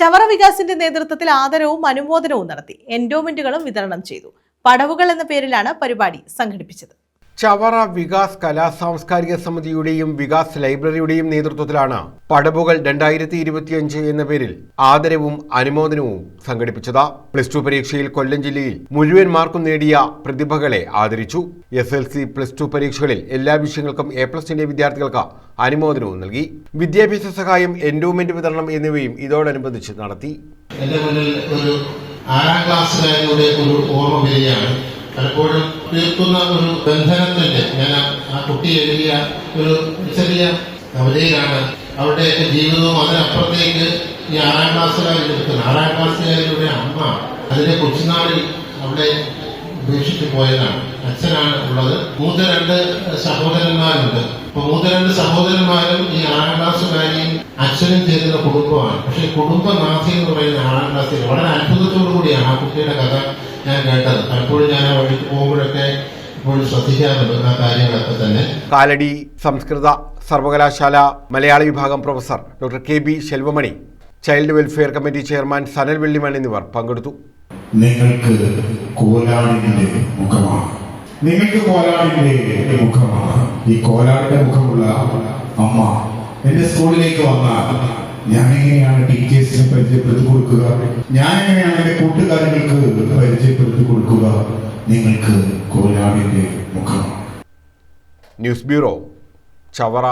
ചവറ വികാസിന്റെ നേതൃത്വത്തിൽ ആദരവും അനുമോദനവും നടത്തി. എൻഡോമെന്റുകളും വിതരണം ചെയ്തു. പടവുകൾ എന്ന പേരിലാണ് പരിപാടി സംഘടിപ്പിച്ചത്. ചവറ വികാസ് കലാ സാംസ്കാരിക സമിതിയുടെയും വികാസ് ലൈബ്രറിയുടെയും നേതൃത്വത്തിലാണ് പടവുകൾ രണ്ടായിരത്തി ഇരുപത്തിയഞ്ച് എന്ന പേരിൽ ആദരവും അനുമോദനവും സംഘടിപ്പിച്ചത്. പ്ലസ് ടു പരീക്ഷയിൽ കൊല്ലം ജില്ലയിൽ മുഴുവൻ മാർക്കും നേടിയ പ്രതിഭകളെ ആദരിച്ചു. S L C plus two പരീക്ഷകളിൽ എല്ലാ വിഷയങ്ങൾക്കും എ പ്ലസ് നേടിയ വിദ്യാർത്ഥികൾക്ക് അനുമോദനവും നൽകി. വിദ്യാഭ്യാസ സഹായം എൻഡോമെന്റ് വിതരണം എന്നിവയും ഇതോടനുബന്ധിച്ച് നടത്തി. ഒരു പലപ്പോഴും തീർക്കുന്ന ഒരു ബന്ധനത്തിന്റെ ഞാൻ ആ- കുട്ടി എഴുതിയ ഒരു ചെറിയ കവിതയിലാണ് അവരുടെയൊക്കെ ജീവിതവും അതിനപ്പുറത്തേക്ക് ഈ ആറാം ക്ലാസ്സുകാരി എടുക്കുന്നത് ആറാം ക്ലാസ്സുകാരിയുടെ അമ്മ അതിന്റെ കൊച്ചുനാളിൽ അവിടെ ഉപേക്ഷിച്ചു പോയതാണ്. അച്ഛനാണ് ഉള്ളത്. മൂത്ത രണ്ട് സഹോദരന്മാരുണ്ട്. അപ്പൊ മൂത്ത രണ്ട് സഹോദരന്മാരും ഈ ആറാം ക്ലാസ്സുകാരിയും അച്ഛനും ചേരുന്ന കുടുംബമാണ്. പക്ഷെ കുടുംബനാഥി എന്ന് പറയുന്ന ആറാം ക്ലാസ്സിൽ വളരെ അത്ഭുതത്തോടു കൂടിയാണ് ആ കുട്ടിയുടെ കഥ ഞാൻ കേട്ടത്. പലപ്പോഴും ഞാൻ ആ വഴിക്ക് പോകുമ്പോഴൊക്കെ ഇപ്പോഴും ശ്രദ്ധിക്കാറുണ്ട് ആ കാര്യങ്ങളൊക്കെ തന്നെ. കാലടി സംസ്കൃത സർവകലാശാല മലയാള വിഭാഗം professor doctor K B Selvamani child welfare committee chairman Sanal Vellimon എന്നിവർ പങ്കെടുത്തു. നിങ്ങൾക്ക് കോലാടിന്റെ മുഖമാണ്. നിങ്ങൾക്ക് കോലാടിന്റെ മുഖമാണ്. ഈ കോലാടിന്റെ മുഖമുള്ള അമ്മ എന്റെ സ്കൂളിലേക്ക് വന്നാൽ ഞാൻ എങ്ങനെയാണ് ടീച്ചേഴ്സിനെ പരിചയപ്പെടുത്തി കൊടുക്കുക? ഞാൻ എങ്ങനെയാണ് എന്റെ കൂട്ടുകാരികൾക്ക് നിങ്ങൾക്ക് കോലാടിന്റെ മുഖമാണ് ന്യൂസ് ബ്യൂറോ ചവറ